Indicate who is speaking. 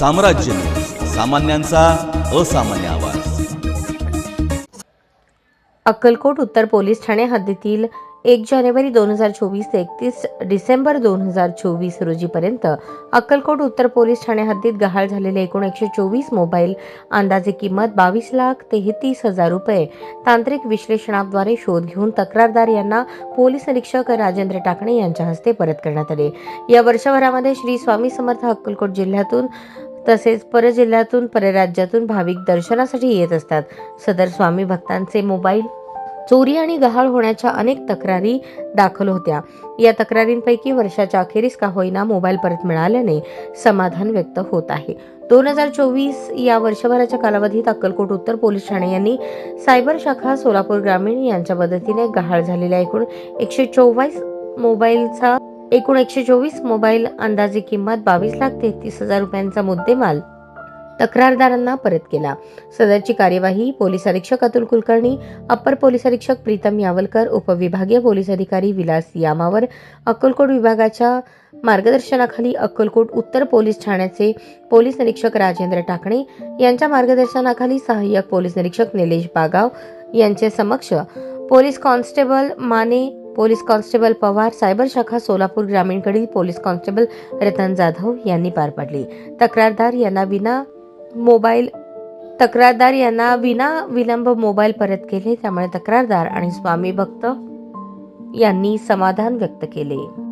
Speaker 1: साम्राज्य. सामान्यांचा असामान्य आवाज.
Speaker 2: अक्कलकोट उत्तर पोलीस ठाणे हद्दीतील एक जानेवारी दोन हजार चोवीस ते एकतीस डिसेंबर दोन हजार चोवीस रोजीपर्यंत अक्कलकोट उत्तर पोलीस ठाणे हद्दीत गहाळ झालेले एकूण एकशे चोवीस मोबाईल अंदाजे किंमत बावीस लाख तेहतीस हजार रुपये. तांत्रिक विश्लेषणाद्वारे शोध घेऊन तक्रारदार यांना पोलीस निरीक्षक राजेंद्र टाकणे यांच्या हस्ते परत करण्यात आले. या वर्षभरामध्ये श्री स्वामी समर्थ अक्कलकोट जिल्ह्यातून तसेच परजिल्ह्यातून परराज्यातून भाविक दर्शनासाठी येत असतात. सदर स्वामी भक्तांचे मोबाईल चोरी आणि गहाळ होण्याच्या अनेक तक्रारी दाखल होत्या. या तक्रारींपैकी वर्षाच्या अखेरीस का होईना मोबाईल परत मिळाल्याने समाधान व्यक्त होत आहे. दोन हजार चोवीस या वर्षभराच्या कालावधीत अक्कलकोट उत्तर पोलीस ठाणे यांनी सायबर शाखा सोलापूर ग्रामीण यांच्या मदतीने गहाळ झालेल्या एकूण एकशे चोवीस मोबाईलचा एकूण एकशे चोवीस मोबाईल अंदाजे किंमत बावीस लाख तेहतीस हजार रुपयांचा मुद्देमाल. तक्रारदारांना परत केला. सदरची कार्यवाही पोलीस अधीक्षक अतुल कुलकर्णी अप्पर पोलीस अधीक्षक प्रीतम यावलकर उपविभागीय पोलीस अधिकारी विलास यामावर अक्कलकोट विभागाच्या मार्गदर्शनाखाली अक्कलकोट उत्तर पोलीस ठाण्याचे पोलीस निरीक्षक राजेंद्र टाकणे यांच्या मार्गदर्शनाखाली सहाय्यक पोलीस निरीक्षक निलेश बागाव यांचे समक्ष police constable Mane police constable Pawar cyber शाखा सोलापूर ग्रामीणकडील पोलीस कॉन्स्टेबल रतन जाधव यांनी पार पाडली. तक्रारदार यांना विना मोबाईल तक्रारदार यांना विना विलंब मोबाईल परत केले त्यामुळे तक्रारदार आणि स्वामी भक्त यांनी समाधान व्यक्त केले.